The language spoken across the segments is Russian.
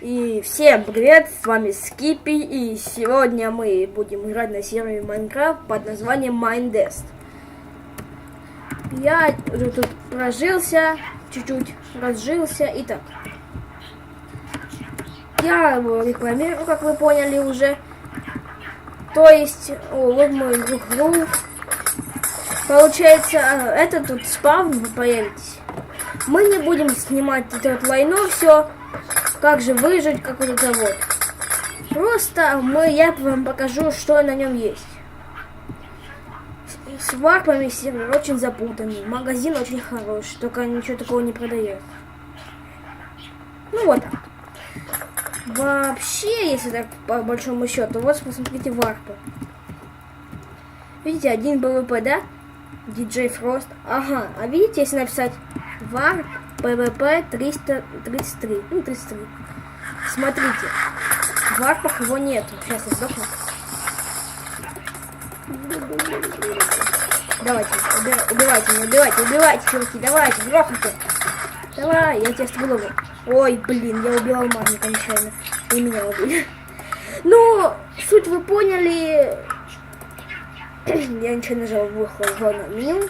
И всем привет, с вами Скипи, и сегодня мы будем играть на сервере Майнкрафт под названием Minedest. Я уже тут прожился, чуть-чуть разжился, и так. Я его рекламирую, как вы поняли уже. То есть, о, вот мой игру. Получается, это тут спавн, вы появитесь. Мы не будем снимать это вот лайно все, как же выжить, как вот это вот. Просто мы, я вам покажу, что на нем есть. С, варпами сервер очень запутанный. Магазин очень хороший, только ничего такого не продает. Ну вот так. Вообще, если так по большому счету, вот посмотрите варпы. Видите, один ПВП, да? Диджей Фрост. Ага, а видите, если написать варп ПВП 333. Ну, 33. Смотрите. В варпах его нету. Сейчас я сдохну. Давайте, уби- убивайте убивайте, убивайте, чуваки, давайте, грохните. Давай, я тебя с голову. Ой, блин, я убил алмазника нечаянно. И меня убили. Ну, суть вы поняли. Я ничего нажал в выход зона меню.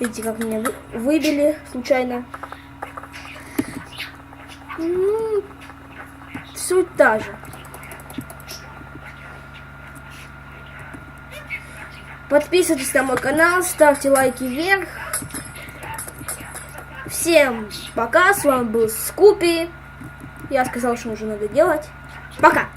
Видите, как меня вы- выбили случайно. Ну, суть та же. Подписывайтесь на мой канал, ставьте лайки вверх. Всем пока, с вами был Скупи. Я сказал, что уже надо делать. Пока!